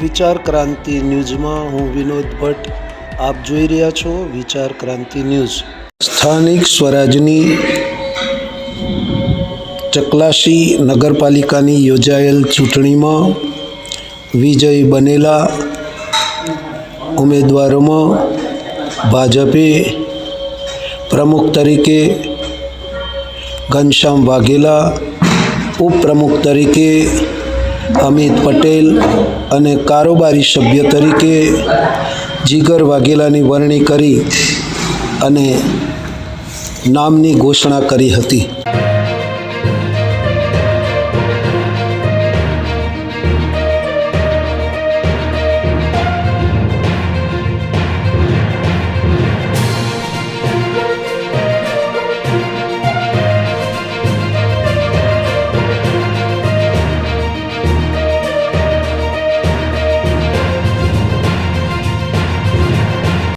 વિચાર ક્રાંતિ ન્યૂઝમાં હું વિનોદ ભટ્ટ. આપ જોઈ રહ્યા છો વિચાર ક્રાંતિ ન્યૂઝ. સ્થાનિક સ્વરાજની ચકલાસી નગરપાલિકાની યોજાયેલ ચૂંટણીમાં વિજય બનેલા ઉમેદવારોમાં ભાજપે પ્રમુખ તરીકે ઘનશ્યામ વાઘેલા, ઉપપ્રમુખ તરીકે અમિત પટેલ અને કારોબારી સભ્ય તરીકે જીગર વાઘેલાની વરણી કરી અને નામની ઘોષણા કરી હતી.